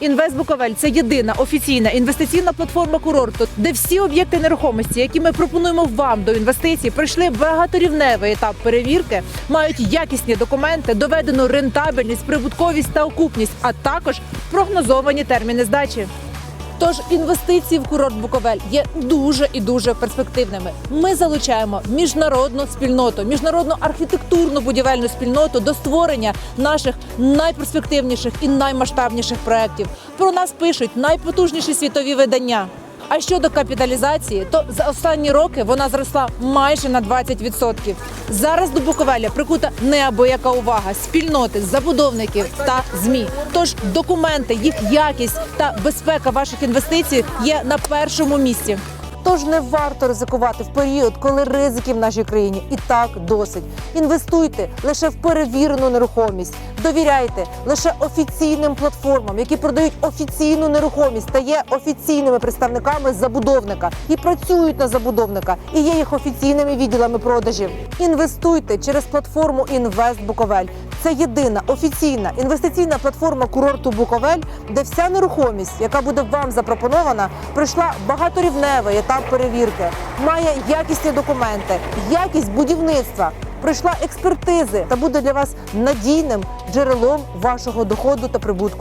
Інвест Буковель це єдина офіційна інвестиційна платформа курорту, де всі об'єкти нерухомості, які ми пропонуємо вам до інвестицій, пройшли багаторівневий етап перевірки, мають якісні документи, доведену рентабельність, прибутковість та окупність, а також прогнозовані терміни здачі. Тож інвестиції в курорт Буковель є дуже і дуже перспективними. Ми залучаємо міжнародну спільноту, міжнародну архітектурну будівельну спільноту до створення наших найперспективніших і наймасштабніших проєктів. Про нас пишуть найпотужніші світові видання. А щодо капіталізації, то за останні роки вона зросла майже на 20%. Зараз до Буковеля прикута неабияка увага спільноти, забудовників та змі. Тож документи, їх якість та безпека ваших інвестицій є на першому місці. Тож не варто ризикувати в період, коли ризиків в нашій країні і так досить. Інвестуйте лише в перевірену нерухомість. Довіряйте лише офіційним платформам, які продають офіційну нерухомість та є офіційними представниками забудовника і працюють на забудовника, і є їх офіційними відділами продажів. Інвестуйте через платформу Інвест Буковель. Це єдина офіційна інвестиційна платформа курорту Буковель, де вся нерухомість, яка буде вам запропонована, пройшла багаторівневий етап перевірки, має якісні документи, якість будівництва, пройшла експертизи та буде для вас надійним джерелом вашого доходу та прибутку.